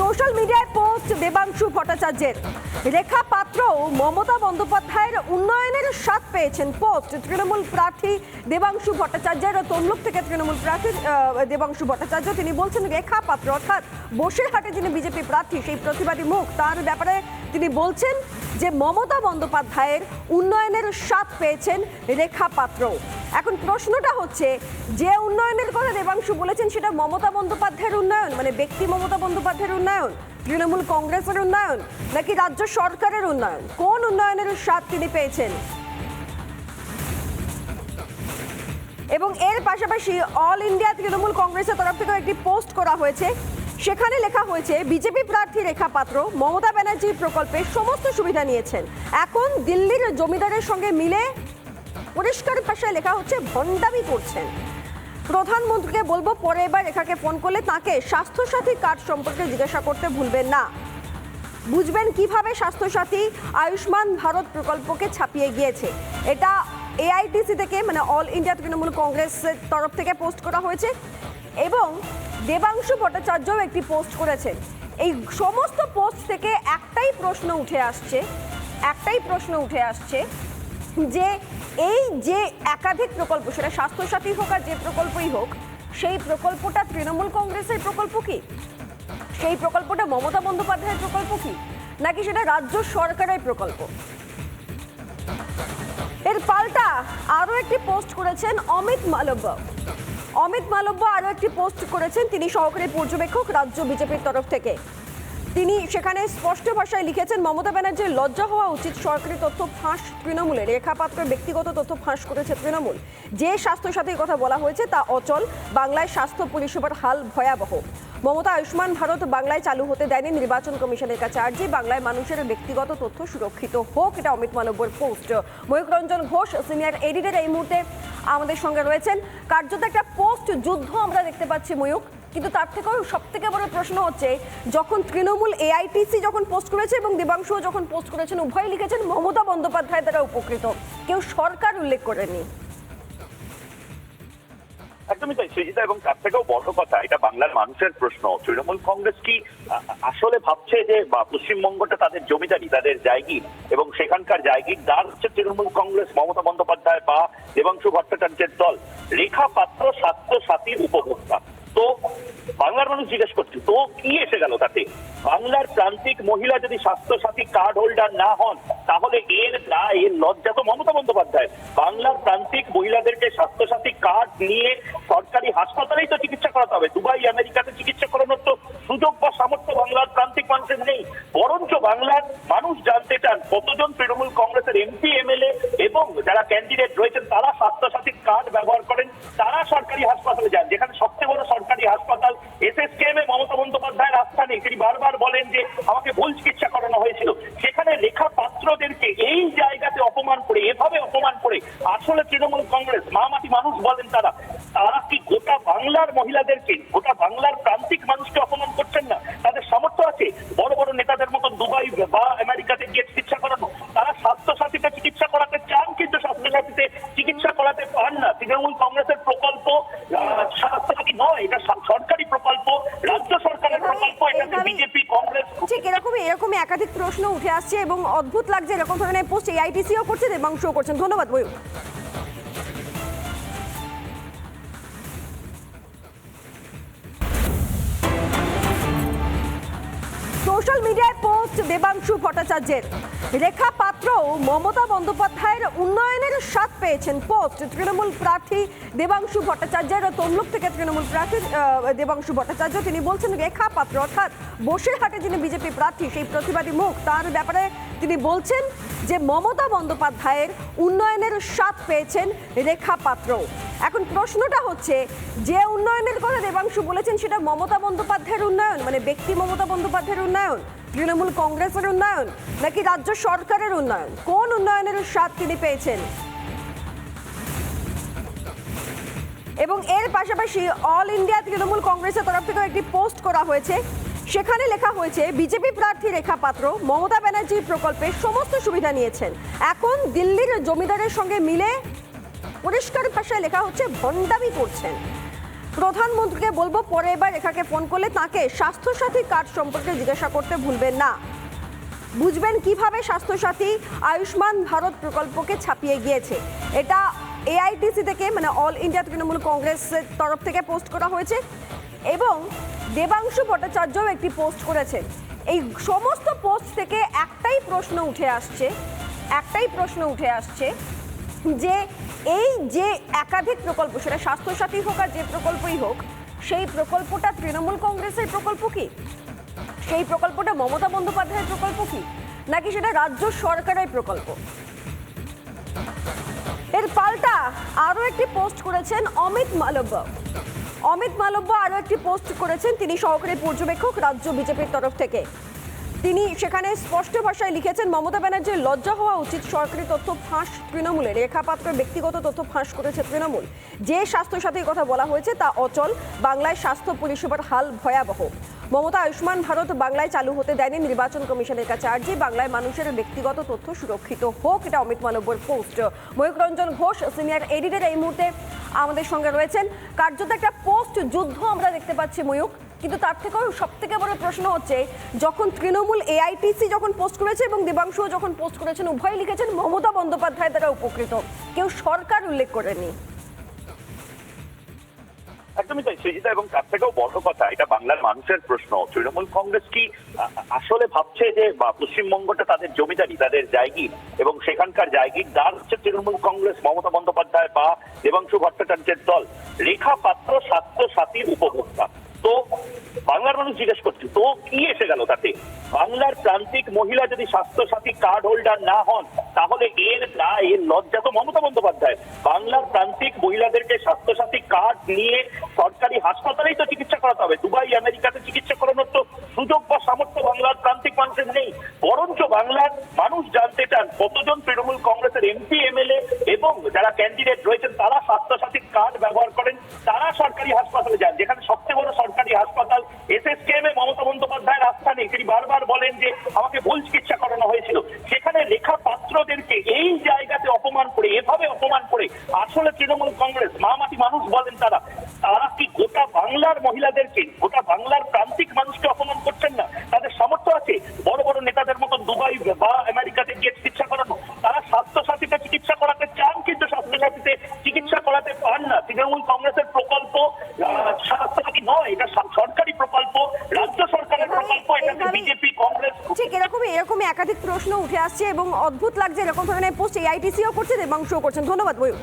Social মিডিয়ায় post Debangshu ভট্টাচার্যের। রেখা পাত্র মমতা বন্দ্যোপাধ্যায়ের উন্নয়নের স্বাদ পেয়েছেন পোস্ট। তৃণমূল প্রার্থী দেবাংশু ভট্টাচার্যের তমলুক থেকে তৃণমূল প্রার্থী দেবাংশু ভট্টাচার্য, তিনি বলছেন, রেখা পাত্র অর্থাৎ বসিরহাটে যিনি বিজেপি প্রার্থী, সেই প্রতিবাদী মুখ, তার ব্যাপারে তিনি বলছেন যে মমতা বন্দ্যোপাধ্যায়ের উন্নয়নের স্বাদ পেয়েছেন রেখা পাত্র। এখন প্রশ্নটা হচ্ছে, যে উন্নয়নের কথা দেবাংশু বলেছেন সেটা মমতা বন্দ্যোপাধ্যায়ের উন্নয়ন? মানে ব্যক্তি মমতা বন্দ্যোপাধ্যায়ের উন্নয়ন? তৃণমূল কংগ্রেসের উন্নয়ন? নাকি রাজ্য সরকারের উন্নয়ন? কোন উন্নয়নের স্বাদ তিনি পেয়েছেন? এবং এর পাশাপাশি অল ইন্ডিয়া তৃণমূল কংগ্রেসের তরফ থেকে একটি পোস্ট করা হয়েছে। সেখানে লেখা হয়েছে, বিজেপি প্রার্থী রেখা পাত্র, মমতা ব্যানার্জির প্রকল্পের সমস্ত সুবিধা নিয়েছেন। এখন দিল্লির জমিদারের সঙ্গে মিলে পরিষ্কার ভাষায় লেখা হচ্ছে, ভণ্ডামি করছেন। প্রধানমন্ত্রীকে বলব, পরে এবার রেখাকে ফোন করলে তাকে স্বাস্থ্যসাথী কার্ড সম্পর্কে জিজ্ঞাসা করতে ভুলবেন না। বুঝবেন কীভাবে স্বাস্থ্যসাথী আয়ুষ্মান ভারত প্রকল্পকে ছাপিয়ে গিয়েছে। এটা এআইটিসি থেকে মানে অল ইন্ডিয়া তৃণমূল কংগ্রেসের তরফ থেকে পোস্ট করা হয়েছে। এবং দেবাংশু ভট্টাচার্যও একটি পোস্ট করেছেন। এই সমস্ত পোস্ট থেকে একটাই প্রশ্ন উঠে আসছে, একটাই প্রশ্ন উঠে আসছে যে এই যে একাধিক প্রকল্প, সেটা স্বাস্থ্যসাথী হোক আর যে প্রকল্পই হোক, সেই প্রকল্পটা তৃণমূল কংগ্রেসের প্রকল্প কি? সেই প্রকল্পটা মমতা বন্দ্যোপাধ্যায়ের প্রকল্প কি? নাকি সেটা রাজ্য সরকারের প্রকল্প? এর পাল্টা আরও একটি পোস্ট করেছেন অমিত মালব্য। অমিত মালব্য আরও একটি পোস্ট করেছেন। তিনি সহকারী পর্যবেক্ষক রাজ্য বিজেপির তরফ থেকে। তিনি সেখানে স্পষ্ট ভাষায় লিখেছেন, মমতা ব্যানার্জির লজ্জা হওয়া উচিত সরকারি তথ্য ফাঁস তৃণমূলের রেখা পাত্রের ব্যক্তিগত তথ্য ফাঁস করেছে তৃণমূল। যে স্বাস্থ্যসাথীর কথা বলা হয়েছে তা অচল। বাংলায় স্বাস্থ্য পরিষেবার হাল ভয়াবহ। মমতা আয়ুষ্মান ভারত বাংলায় চালু হতে দেয়নি নির্বাচন কমিশনের কাছে আর্জি। বাংলায় মানুষের ব্যক্তিগত তথ্য সুরক্ষিত হোক, এটা Amit মালব্যর post. Mayukh Ranjan Ghosh, senior editor এই মুহূর্তে আমাদের সঙ্গে রয়েছেন। কার্যত একটা পোস্ট যুদ্ধ আমরা দেখতে পাচ্ছি ময়ূক। কিন্তু তার থেকেও সব থেকে বড় প্রশ্ন হচ্ছে, যখন তৃণমূল এআইটিসি যখন পোস্ট করেছে এবং দেবাংশুও যখন পোস্ট করেছেন উভয় লিখেছেন মমতা বন্দ্যোপাধ্যায় দ্বারা উপকৃত। কেউ সরকার উল্লেখ করেনি। একদমই তাই। সৃজিতা এবং তার থেকেও বড় কথা, এটা বাংলার মানুষের প্রশ্ন। তৃণমূল কংগ্রেস কি আসলে ভাবছে যে পশ্চিমবঙ্গটা তাদের জমিদারি, তাদের জায়গির এবং সেখানকার জায়গির দ্বার হচ্ছে তৃণমূল কংগ্রেস, মমতা বন্দ্যোপাধ্যায় বা দেবাংশু ভট্টাচার্যের দল। রেখা পাত্র স্বাস্থ্য সাথীর উপভোক্তা। তো বাংলার মানুষ জিজ্ঞেস করছে, তো কি এসে গেল তাতে? বাংলার প্রান্তিক মহিলা যদি স্বাস্থ্য সাথী কার্ড হোল্ডার না হন, তাহলে এর দায় এর লজ্জা তো মমতা বন্দ্যোপাধ্যায় বাংলার প্রান্তিক মহিলাদেরকে স্বাস্থ্য সাথী নিয়ে সরকারি হাসপাতালেই তো চিকিৎসা করাতে হবে। দুবাই, আমেরিকাতে চিকিৎসা করানোর তো সুযোগ বা সামর্থ্য বাংলার প্রান্তিক মানুষের নেই। বরঞ্চ বাংলার মানুষ জানতে চান কতজন তৃণমূল কংগ্রেসের এমপি, এমএলএ এবং যারা ক্যান্ডিডেট রয়েছেন, তারা স্বাস্থ্যসাথী কার্ড ব্যবহার করেন, তারা সরকারি হাসপাতালে যান। যেখানে মহিলাদেরকে গোটা বাংলার প্রান্তিক মানুষকে অপমান করছেন না। তাদের সামর্থ্য আছে বড় বড় নেতাদের মতো দুবাই বা আমেরিকাতে গিয়ে চিকিৎসা করানো। তারা স্বাস্থ্য সাথীতে চিকিৎসা করাতে চান কিন্তু স্বাস্থ্য সাথীতে চিকিৎসা করাতে পান না। তৃণমূল কংগ্রেসের প্রকল্প স্বাস্থ্য সাথী নয় এটা সরকারি প্রকল্প রাজ্য সরকারের প্রকল্প এটাতে বিজেপি কংগ্রেস ঠিক এরকমই এরকমই একাধিক প্রশ্ন উঠে আসছে এবং অদ্ভুত লাগছে এরকম ধরনের পোস্ট। এআইটিসিও করছেন এবং দেবাংশুও করছেন। ধন্যবাদ ময়ূক সোশ্যাল মিডিয়ায় পোস্ট দেবাংশু ভট্টাচার্যের রেখা পাত্র মমতা বন্দ্যোপাধ্যায়ের উন্নয়নের স্বাদ পেয়েছেন পোস্ট তৃণমূল প্রার্থী দেবাংশু ভট্টাচার্যের তমলুক থেকে তৃণমূল প্রার্থী দেবাংশু ভট্টাচার্য তিনি বলছেন, রেখা পাত্র অর্থাৎ বসিরহাটে যিনি বিজেপি প্রার্থী, সেই প্রতিবাদী মুখ। তার ব্যাপারে তিনি বলছেন যে মমতা বন্দ্যোপাধ্যায়ের উন্নয়নের স্বাদ পেয়েছেন রেখা পাত্র। এখন প্রশ্নটা হচ্ছে, যে উন্নয়নের কথা দেবাংশু বলেছেন সেটা মমতা বন্দ্যোপাধ্যায়ের উন্নয়ন? মানে ব্যক্তি মমতা বন্দ্যোপাধ্যায়ের উন্নয়ন? তৃণমূল কংগ্রেসের উন্নয়ন? নাকি রাজ্য সরকারের উন্নয়ন? কোন উন্নয়নের স্বাদ তিনি পেয়েছেন? এবং এর পাশাপাশি অল ইন্ডিয়া তৃণমূল কংগ্রেসের তরফ থেকে একটি পোস্ট করা হয়েছে। সেখানে লেখা হয়েছে, বিজেপি প্রার্থী রেখা পাত্র, মমতা ব্যানার্জির প্রকল্পের সমস্ত সুবিধা নিয়েছেন। এখন দিল্লির জমিদারের সঙ্গে মিলে পরিষ্কার ভাষায় লেখা হচ্ছে, ভণ্ডামি করছেন। প্রধানমন্ত্রীকে বলব, পরে এবার রেখাকে ফোন করলে তাকে স্বাস্থ্যসাথী কার্ড সম্পর্কে জিজ্ঞাসা করতে ভুলবেন না। বুঝবেন কীভাবে স্বাস্থ্যসাথী আয়ুষ্মান ভারত প্রকল্পকে ছাপিয়ে গিয়েছে। এটা এআইটিসি থেকে মানে অল ইন্ডিয়া তৃণমূল কংগ্রেসের তরফ থেকে পোস্ট করা হয়েছে। এবং দেবাংশু ভট্টাচার্যও একটি পোস্ট করেছেন। এই সমস্ত পোস্ট থেকে একটাই প্রশ্ন উঠে আসছে, একটাই প্রশ্ন উঠে আসছে যে এই যে একাধিক প্রকল্প, সেটা স্বাস্থ্যসাথী হোক আর যে প্রকল্পই হোক, সেই প্রকল্পটা তৃণমূল কংগ্রেসের প্রকল্প কি? সেই প্রকল্পটা মমতা বন্দ্যোপাধ্যায়ের প্রকল্প কি? নাকি সেটা রাজ্য সরকারের প্রকল্প? এর পাল্টা আরও একটি পোস্ট করেছেন অমিত মালব্য। অমিত মালব্য আরও একটি পোস্ট করেছেন। তিনি সহকারী পর্যবেক্ষক, রাজ্য বিজেপির তরফ থেকে। তিনি সেখানে স্পষ্ট ভাষায় লিখেছেন, মমতা ব্যানার্জির লজ্জা হওয়া উচিত, সরকারি তথ্য ফাঁস তৃণমূলের। রেখাপাত্র ব্যক্তিগত তথ্য ফাঁস করেছে তৃণমূল। যে স্বাস্থ্যসাথীর কথা বলা হয়েছে তা অচল। বাংলায় স্বাস্থ্য পরিষেবার হাল ভয়াবহ। মমতা আয়ুষ্মান ভারত বাংলায় চালু হতে দেয়নি নির্বাচন কমিশনের কাছে আর্জি। বাংলায় মানুষের ব্যক্তিগত তথ্য সুরক্ষিত হোক, এটা Amit মালব্যর post. Mayukh Ranjan Ghosh, senior editor এই মুহূর্তে আমাদের সঙ্গে রয়েছেন। কার্যত একটা পোস্ট যুদ্ধ আমরা দেখতে পাচ্ছি ময়ূক কিন্তু তার থেকেও সব থেকে বড় প্রশ্ন হচ্ছে, যখন তৃণমূল এআইটিসি যখন পোস্ট করেছে এবং দেবাংশুও যখন পোস্ট করেছেন, উভয় লিখেছেন মমতা বন্দ্যোপাধ্যায় দ্বারা উপকৃত। কেউ সরকার উল্লেখ করেনি। একদমই তাই। সৃজিতা এবং তার থেকেও বড় কথা, এটা বাংলার মানুষের প্রশ্ন। তৃণমূল কংগ্রেস কি আসলে ভাবছে যে পশ্চিমবঙ্গটা তাদের জমিদারি, তাদের জায়গি এবং সেখানকার জায়গির দ্বার হচ্ছে তৃণমূল কংগ্রেস, মমতা বন্দ্যোপাধ্যায় বা দেবাংশু ভট্টাচার্যের দল। রেখা পাত্র স্বাস্থ্য সাথীর উপভোক্তা। বাংলার মানুষ জিজ্ঞেস করছে, তো কি এসে গেল তাতে? বাংলার প্রান্তিক মহিলা যদি স্বাস্থ্য সাথী কার্ড হোল্ডার না হন, তাহলে এর দায় এর লজ্জা তো মমতা বন্দ্যোপাধ্যায় বাংলার প্রান্তিক মহিলাদেরকে স্বাস্থ্য সাথী কার্ড নিয়ে সরকারি হাসপাতালেই তো চিকিৎসা করাতে হবে। দুবাই, আমেরিকাতে চিকিৎসা করানোর তো সুযোগ বা সামর্থ্য বাংলার প্রান্তিক মানুষের নেই। বরঞ্চ বাংলার মানুষ জানতে চান কতজন তৃণমূল কংগ্রেসের এমপি, এমএলএ এবং যারা ক্যান্ডিডেট রয়েছেন, তারা স্বাস্থ্য সাথী কার্ড ব্যবহার করেন, তারা সরকারি হাসপাতালে যান। যেখানে সবচেয়ে বড় সরকারি হাসপাতাল এসএসকেএম এ মমতা বন্দ্যোপাধ্যায়ের আস্থা নেই। তিনি বারবার বলেন যে আমাকে ভুল চিকিৎসা করানো হয়েছিল। সেখানে রেখা পাত্রদেরকে এই জায়গাতে অপমান করে, এভাবে অপমান করে আসলে তৃণমূল কংগ্রেস মামাটি মানুষ বলেন তারা তারা কি গোটা বাংলার মহিলাদেরকে, গোটা বাংলার প্রান্তিক মানুষকে আহ, স্বাস্থ্য নয় এটা সরকারি প্রকল্প রাজ্য সরকারের প্রকল্প এটাতে বিজেপি কংগ্রেস। ঠিক এরকমই এরকমই একাধিক প্রশ্ন উঠে আসছে এবং অদ্ভুত লাগছে এরকম ধরনের পোস্ট এআইটিসিও করছেন এবং শো করছেন। ধন্যবাদ ময়ূর।